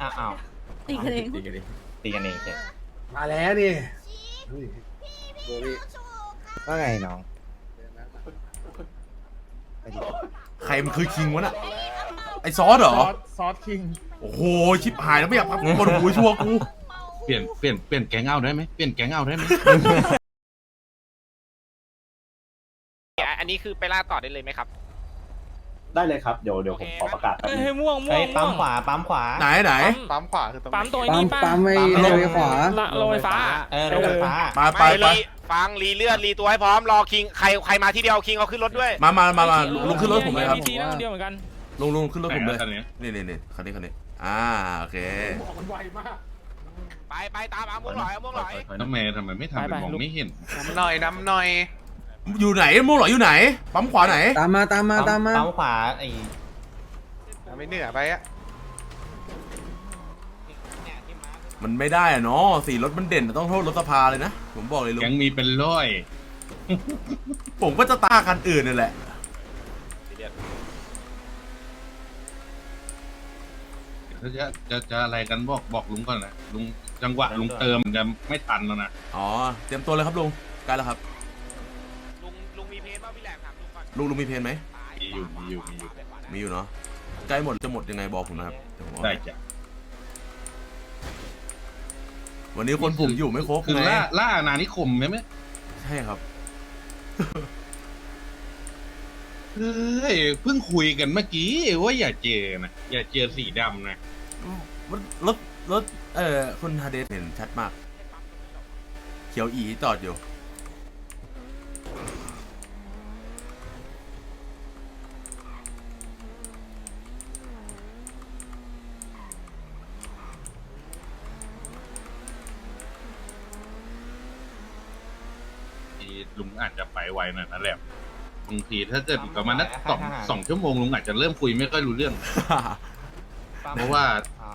อ้าวอ้าวตีกันเองตีกันเองตีกันเองใช่มาแล้วนี่ว่าไงน้องใครมันคือคิงวะน่ะไอซอสเหรอซอสคิง โอ้โห ชิบหายแล้วไม่อยากพักบนหูชัวร์กู เปลี่ยนเปลี่ยนเปลี่ยนแก๊งเอาได้ไหมเปลี่ยนแก๊งเอาได้ไหมอันนี้คือไปล่าต่อได้เลยไหมครับ ได้เลยครับ เดี๋ยวเดี๋ยวผมขอประกาศแป๊บเฮ้นึยงม่วงม่วไอ้งปั๊มม่วงขวาปั๊มขวา ไหนไหน ปั๊มขวาคือตรงปั๊มตัวปั๊มนี้ป่ะปั๊มไอ้ปั๊ม เลยขวา ละโรยฟ้า เออรถไฟฟ้าไปไปไปรีฟังรีเลือดรีตัวให้พร้อมรอคิงใครใครมาที่เดียวคิงเอาขึ้นรถด้วย มามามามาลุงขึ้นรถผมเลยครับพีซีนั่งคนเดียวเหมือนกัน ลุงลุงขึ้นรถผมเลยไหนอะคันนี้นี่นี่นี่คันนี้คันนี้ อ่า โอเคมันไวมากไปไปตามอาม่วงหลอยอาม่วงหลอยทำไมทำไมไม่ทำเป็นมองไม่เห็นหน่อยน้ำหน่อย อยู่ไหนม่วงหลอยอยู่ไหน ปั๊มขวาไหน ตามมาตามมาตามมาปั๊มขวาไอ้ไม่เหนื่อยไปอะมันไม่ได้อะเนาะสีรถมันเด่นต้องโทษรถสภาเลยนะ ผมบอกเลยลุงแก๊งมีเป็นร้อย ผมก็จะต้าคันอื่นนี่แหละถ้าจะจะจะอะไรกันบอกบอกลุงก่อนนะลุงจังหวะลุงเติมจะไม่ทันแล้วนะ อ๋อ เตรียมตัวเลยครับลุงใกล้แล้วครับ ลุงลุงมีเพลงป่ะพี่แห ลมถามลุงก่อนลุงลุงมีเพลงไหมมีอยู่มีอยู่มีอยู่มีอยู่เนาะใกล้หมดจะหมดยังไงบอกผมนะครับเดี๋ยวผมเอาได้จ้ะวันนี้คนผมอยู่ไม่ครบคือไงล่าล่าอาณานิคมไหมไหมใช่ครับเฮ้ยเพิ่งคุยกันเมื่อกี้ว่าอย่าเจอนะอย่าเจอสีดำนะรถรถเออคุณฮาเดสเห็นชัดมาก เขียวอีจอดอยู่ ที่ ลุงอาจจะไปไวหน่อยนั่นแหละบางทีถ้าเกิดอีกประมาณนักสองสองชั่วโมงลุงอาจจะเริ่มคุยไม่ค่อยรู้เรื่อง เพราะว่า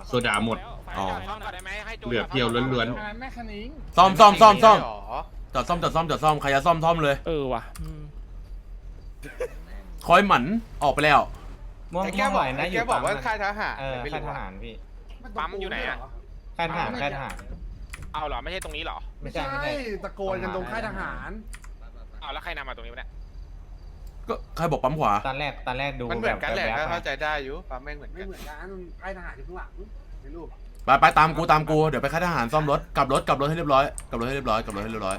โซดาหมด อ๋อซ่อมก่อนได้ไหมให้จูเหลือเพียวล้วนแม่คันิงซ่อมซ่อมซ่อมซ่อมจอดซ่อมจอดซ่อมจอดซ่อมใครจะซ่อมซ่อมเลย เออว่ะอืมคอยหมันออกไปแล้วม่วงไอ้ม่แกวงบบ่ออกยนะไอ้อแกยู่บอกปั๊มว่าค่ายทหารเออค่ายทหารพี่ปั๊มอยู่ไหนอะค่ายทหารค่ายทหารเอาเหรอไม่ใช่ตรงนี้เหรอ ไม่ใช่ไม่ใช่ตะโกนกันตรงค่ายทหาร เอาแล้วใครนำมาตรงนี้วะเนี่ย ก็ใครบอกปั๊มขวา ตอนแรกตอนแรกดูมันเหมือนกันแหละบบถ้าๆเข้าอะใจได้อยู่ปั๊มแม่งเหมือนกันไม่เหมือนกันค่ายทหารอยู่ข้างหลังในรูปไปไปตามกูตามกูเดี๋ยวไปค่ายทหารซ่อมรถกลับรถกลับรถให้เรียบร้อยกลับรถให้เรียบร้อยกลับรถให้เรียบร้อย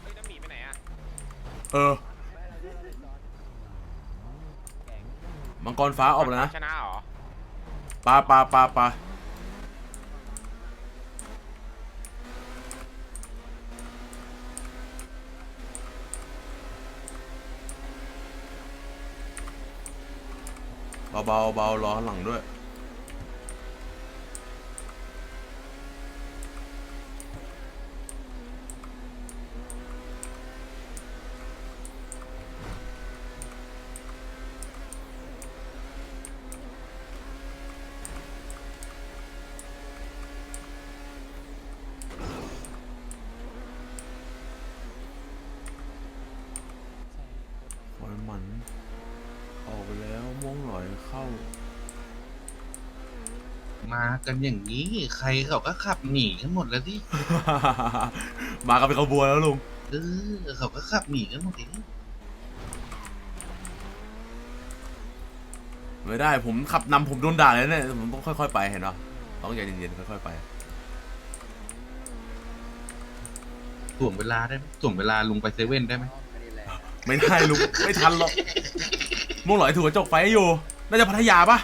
เฮ้ยน้ำหมีไปไหนอะเออมังกรฟ้าออกแล้วนะชนะเหรอปลาปลาปลาปลา เบาเบาเบารอข้างหลังด้วยหอยมันออกไปแล้ว วงหลอยเข้า มากันอย่างนี้ใครเขาก็ขับหนีกันหมดแล้วที่มากันเป็นขบวนแล้วลุงเออเขาก็ขับหนีกันหมดทีไม่ได้ผมขับนำผมโดนด่าเลยเนี่ยผมต้องค่อยๆไปเห็นปะต้องใจเย็นๆค่อยๆไป ถ่วงเวลาได้ไหมถ่วงเวลาลุงไปเซเว่นได้ไหมไม่ได้ลุงไม่ทันหรอก ม่วงหลอยถูกกระจกไฟให้อยู่ น่าจะพัทยาปะ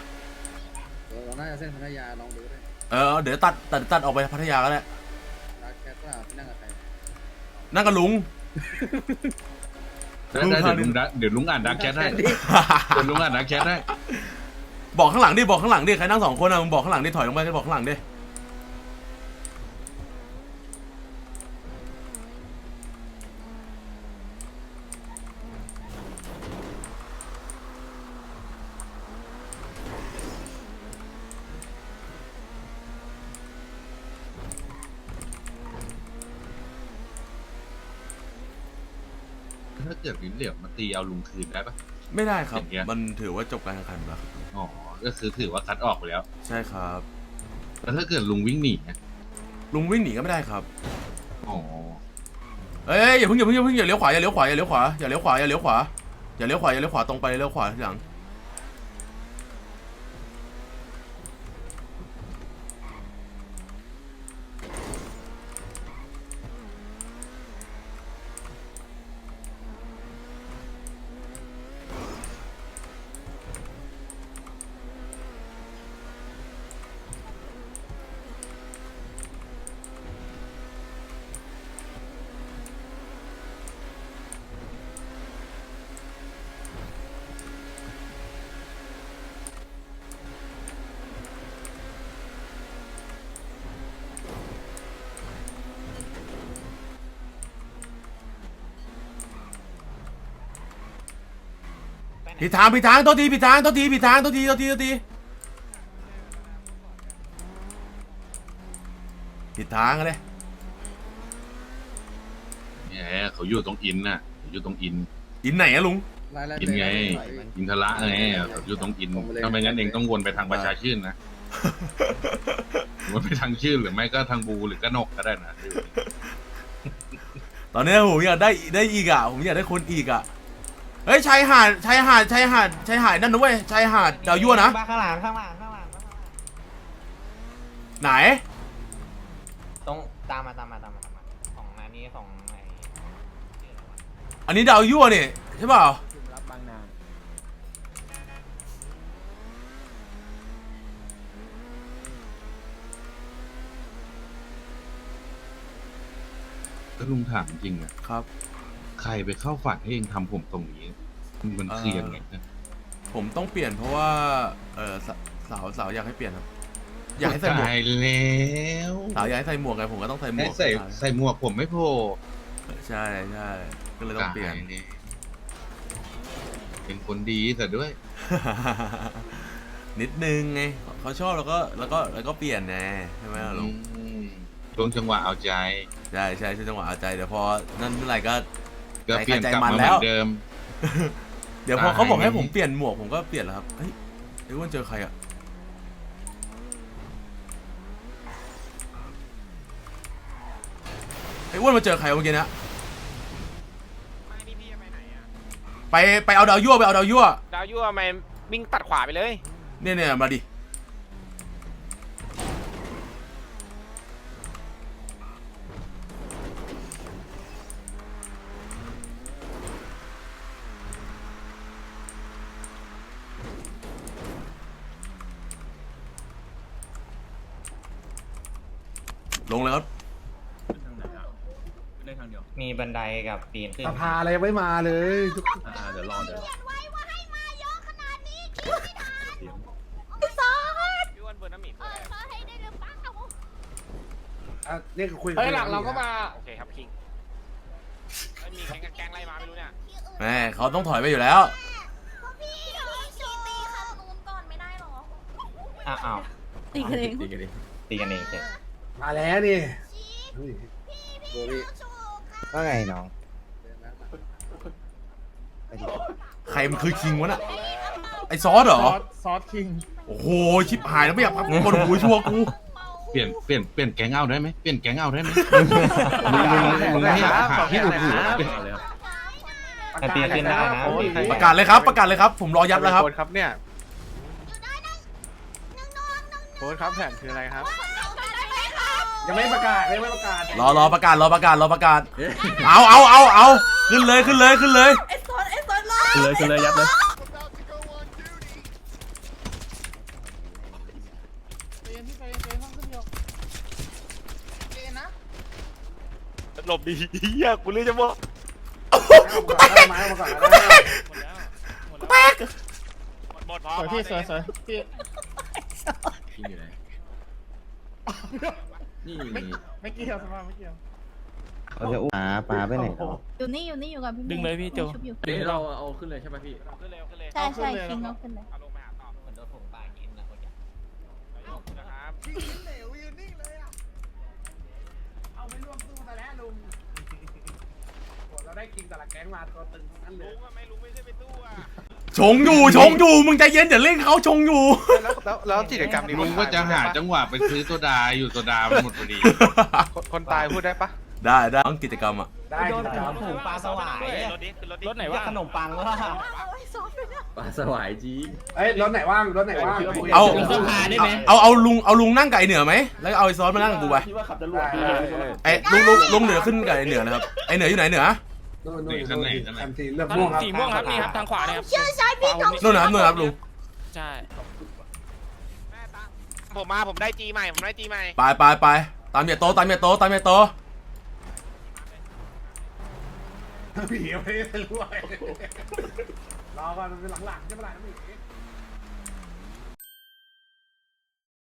เราน่าจะเส้นพัทยาลองดูได้เออ เดี๋ยวตัดตัดตัดออกไปพัทยาก็ได้รักแคทว่านั่งกับใครนั่งกับลุง ได้ได้เดี๋ยวลุงดักเดี๋ยวลุงอ่านดักแชทให้เดี๋ยวลุงอ่านดักแชทให้ บอกข้างหลังดิ บอกข้างหลังดิ ใครนั่งสองคนอะมึงบอกข้างหลังดิ ถอยลงไปก็บอกข้างหลังดิ เกิดลิ้นเหลี่ยมมาตีเอาลุงคืนได้ปะ ไม่ได้ครับ อย่างเงี้ย มันถือว่าจบการแข่งขันแล้วครับอ๋อ ก็คือถือว่าคัดออกไปแล้ว ใช่ครับแล้วถ้าเกิดลุงวิ่งหนีอะลุงวิ่งหนีก็ไม่ได้ครับ อ๋อ เอ้ยอย่าเพิ่งอย่าเพิ่งอย่าเพิ่งอย่าเลี้ยวขวาอย่าเลี้ยวขวาอย่าเลี้ยวขวาอย่าเลี้ยวขวาอย่าเลี้ยวขวาอย่าเลี้ยวขวาอย่าเลี้ยวขวาตรงไปเลี้ยวขวาทีหลัง ผิดทางผิดทางโทษทีผิดทางโทษทีผิดทางโทษทีโทษทีโทษทีผิดทางเลยเนี่ยเขาอยู่ตรงอินน่ะเขาอยู่ตรงอิน อินไหนอะลุง อินไง อินทระไงเขาอยู่ตรงอินถ้าไม่งั้นเองต้องวนไปทางประชาชื่นนะวนไปทางชื่นหรือไม่ก็ทางบูหรือกระนกก็ได้นะตอนนี้ผมอยากได้ได้อีกอะผมอยากได้คนอีกอะ เฮ้ยชายหาดชายหาดชายหาดชายหาดนั่นนะเว้ยชายหาดดาวยั่วนะบ้าข้างหลังข้างหลังข้างหลังข้างหลังไหนตรงตามมาตามมาตามมาตามมาของอันนี้ของไอ้ชื่ออะไรวะอันนี้ดาวยั่วนี่ใช่เปล่าก็ลุงถามจริงอะครับ ใครไปเข้าฝันให้เองทำผมตรงนี้ มันคือยังไงนะผมต้องเปลี่ยนเพราะว่า เออสสาวสาวอยากให้เปลี่ยนครับ อยากให้ใส่หมวกตายแล้วสาวอยากให้ใส่หมวกไงผมก็ต้องใส่หมให้วกใส่ใส่หมวกผมไม่โผล่ใช่ใช่ก็เลยต้องเปลี่ยนตาแล้วเป็นคนดีแต่ด้วย นิดนึงไงเขาชอบแล้วก็แล้วก็แล้วก็เปลี่ยนไงใช่ไหมล่ะลุงอืมช่วงจังหวะเอาใจใช่ใช่ช่วงจังหวะเอาใจเดี๋ยวพอนั่นเมื่อไหร่ก็ ก็เปลี่ยนใจกลับมันมาเหแล้มืวอนเดิม เดี๋ยวพอเขาบอกให้ตายผมเปลี่ยนหมวกผมก็เปลี่ยนแล้วครับ เฮ้ยไอ้อ้วนเจอใครอะไอ้อ้วนมาเจอใครเมื่อกี้เนะไม่นี่พี่จะไปไหนอะไปไปเอาดาวยั่วไปเอาดาวยั่ว ดาวยั่วทำไมวิ่งตัดขวาไปเลย เนี่ยเนี่ยมาดิ ลงเลยครับมีบันไดกับปีนขึ้นสภาอะไรยังไม่มาเลยทุกเดี๋ยวรอเดี๋ยวรอพี่อ้วนเบอร์น้ำหมีคืออะไรอะอะนี่คือคุยเฮ้ยหลังเราก็มาโอเคครับคิงไม่มีแก๊งกับแก๊งไล่มาไม่รู้เนี่ยแม่เขาต้องถอยไปอยู่แล้วพี่ชีตีคันนู้นก่อนไม่ได้หรอ อ้าวอ้าวตีกันเองดีกันดิตีกันเองเฉย มาแล้วนี่ว่าไงน้องใครมันคือคิงวะน่ะ ไอซอสเหรอ ซอสคิง โอ้โห ชิบหายแล้วไม่อยากพักบนหูชัวร์กู เปลี่ยนเปลี่ยนเปลี่ยนแก๊งเอาได้ไหมเปลี่ยนแก๊งเอาได้ไหมมึงมึงมึงไม่อยากหาที่อุดหูเอาเลยครับแต่ตีขึ้นได้นะตีขึ้นประกาศเลยครับ ประกาศเลยครับ ผมรอยัดแล้วครับโค้ดครับเนี่ยโค้ดครับแผนคืออะไรครับ ยังไม่ประกาศยังไม่ประกาศรอรอประกาศรอประกาศรอประกาศ เอาเอาเอาเอาขึ้นเลยขึ้นเลยขึ้นเลย ไอ้ซอนไอ้ซอนรอคือเลยคือเลยยัดเลยหลบดีเฮียกูเลยจะบอกประกาศได้ไหมประกาศได้ไหมหมดแล้วหมดแตแล้วกหมดพอสวยพี่สวยสวยพี่กิ นอยู่ไหนนี่ไม่เกี่ยวสมาไม่เกี่ยวเราจะอุ้มปลาปลาไปไหนเนาะอยู่นี่อยู่นี่อยู่กับพี่ดึงเลยพี่โจ ชุบอยู่เดี๋ยวเราเอาขึ้นเลยใช่ไหมพี่ ขึ้นเร็วขึ้นเลยใช่ใช่คิงเอาขึ้นเลยเอาลงไปหาต่อเหมือนโดนผมปากินนะคนเนี้ยขอบคุณนะครับเอาไม่ร่วมสู้แต่แล้วลุงโหเราได้คิงแต่ละแก๊งมาตัวตึงทั้งนั้นเลลุยงอะไม่ลุงไม่ใช่ไปตู้อะ ชงอยู่ชงอยู่มึงใจเย็นอย่าเล่นเขาชงอยู่ แล้วแล้วแล้วกิจกรรมนี้ลุงก็จะหาจังหวะไปซื้อโซดาอยู่โซดามันหมดพอดี คนตายพูดได้ปะได้ได้ต้องกิจกรรมอะได้โดนได้ถุงปลาสวายรถดิขึ้นรถดิรถไหนวะขนมปังว่าเอาไว้ซ้อมด้วยนะปลาสวายจริงเอ้ยรถไหนว่างรถไหนว่างเอาสภาได้ไหมเอาเอาลุงเอาลุงนั่งกับไอเหนือไหมแล้วก็เอาไอซอสมานั่งกับกูไปคิดว่าขับจรวดไอ้ลุงลุงลุงเหนือขึ้นกับไอเหนือนะครับไอเหนืออยู่ไหนเหนือ นู่นนู่นไหนข้างไหนข้างไหนคันสีเลือดม่วงครับสีม่วงครับนี่ครับทางขวาเนี่ยครับเชื่อใช้พี่น้องนู่นนะครับนู่นนะครับลุงใช่ผมมาผมได้จีใหม่ผมได้จีใหม่ไปไปไปตามเมียโตตามเมียโตตามเมียโตผีไม่ได้รู้ไอ้รอก่อนมันเป็นหลังๆใช่ไหมล่ะพี่